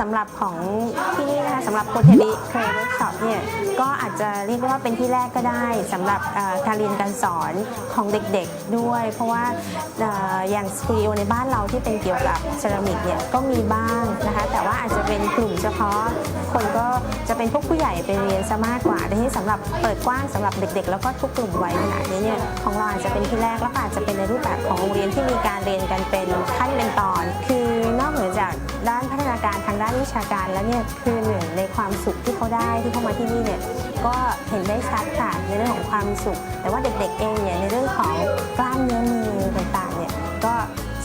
สำหรับของที่นี่นะคะสำหรับโคเทริเคยเวิร์กช็อปเนี่ยก็อาจจะเรียกได้ว่าเป็นที่แรกก็ได้สำหรับการเรียนการสอนของเด็กๆด้วย เพราะว่าออย่างสตูดิโอในบ้านเราที่เป็นเกี่ยวกับเซรามิกเนี่ยก็มีบ้างนะคะแต่ว่าอาจจะเป็นกลุ่มเฉพาะคนก็จะเป็นพวกผู้ใหญ่ไปเรียนซะมากกว่าแต่ที่สำหรับเปิดกว้างสำหรับเด็ก ๆ แล้วก็ทุกกลุ่มวัยขนาดนี้เนี่ยของเราอาจจะเป็นที่แรกแล้วก็อาจจะเป็นในรูปแบบของโรงเรียนที่มีการเรียนกันเป็นขั้นเป็นตอนคือ อกเหนือจากด้านพัฒนาการทางด้านวิชาการแล้วเนี่ยคือหนึ่งในความสุขที่เขาได้ที่เข้ามาที่นี่เนี่ยก็เห็นได้ชัดค่ะในเรื่องของความสุข แต่ว่าเด็กๆเองเนี่ยในเรื่องของกล้ามเนื้อมือต่างๆเนี่ยก็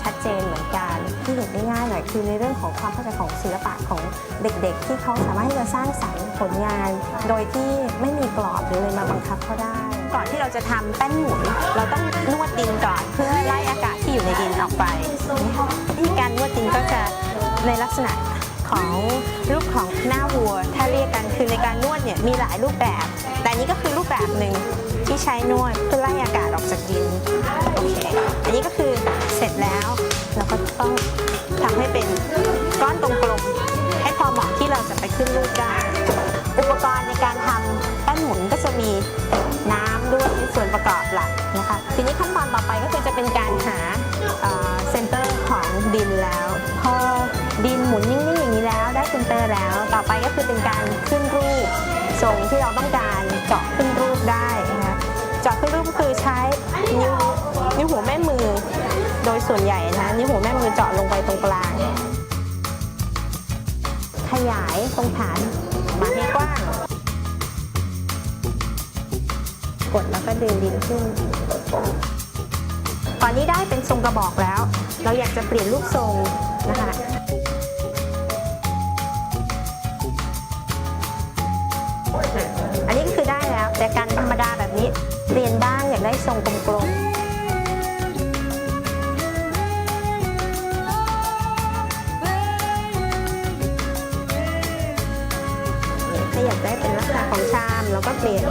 ชัดเจนเหมือนกันที่เห็นได้ง่ายหน่อยคือในเรื่องของความเข้าใจของศิลปะของเด็กๆ ที่เขาสามารถที่จะสร้างสรรค์ผลงาน โดยที่ไม่มีกรอบหรืออะไรมาบังคับเขาได้ ก่อนที่เราจะทำแป้นหมุน เราต้องนวดดินก่อนเพื่อไล่อากาศที่อยู่ในดินออกไป ในลักษณะของรูปของหน้าวัว ถ้าเรียกกันคือในการนวดเนี่ยมีหลายรูปแบบ แต่อันนี้ก็คือรูปแบบหนึ่งที่ใช้นวดเพื่อไล่อากาศออกจากดินโอเคอันนี้ก็คือเสร็จแล้วเราก็ต้องทำให้เป็นก้อนตรงกลมให้พอเหมาะที่เราจะไปขึ้นรูปได้อุปกรณ์ในการทำแป้นหมุนก็จะมีน้ำด้วยเป็นส่วนประกอบหลักนะคะทีนี้ขั้นตอนต่อ หมุนนิ่งๆอย่างนี้แล้ว ได้เซนเตอร์แล้ว ต่อไปก็คือเป็นการขึ้นรูปทรงที่เราต้องการเจาะขึ้นรูปได้นะคะเจาะขึ้นรูปก็คือใช้นิ้วนิ้วหัวแม่มือ โดยส่วนใหญ่นะคะนิ้วหัวแม่มือเจาะลงไปตรงกลาง ขยายตรงฐานมาให้กว้าง กดแล้วก็ดึงดินขึ้นตอนนี้ได้เป็นทรงกระบอกแล้ว เราอยากจะเปลี่ยนรูปทรงนะคะ เปลี่ยนบ้างอยากได้ทรงกลมๆถ้าอยากได้เป็นลักษณะของชาม แล้วก็เปลี่ยน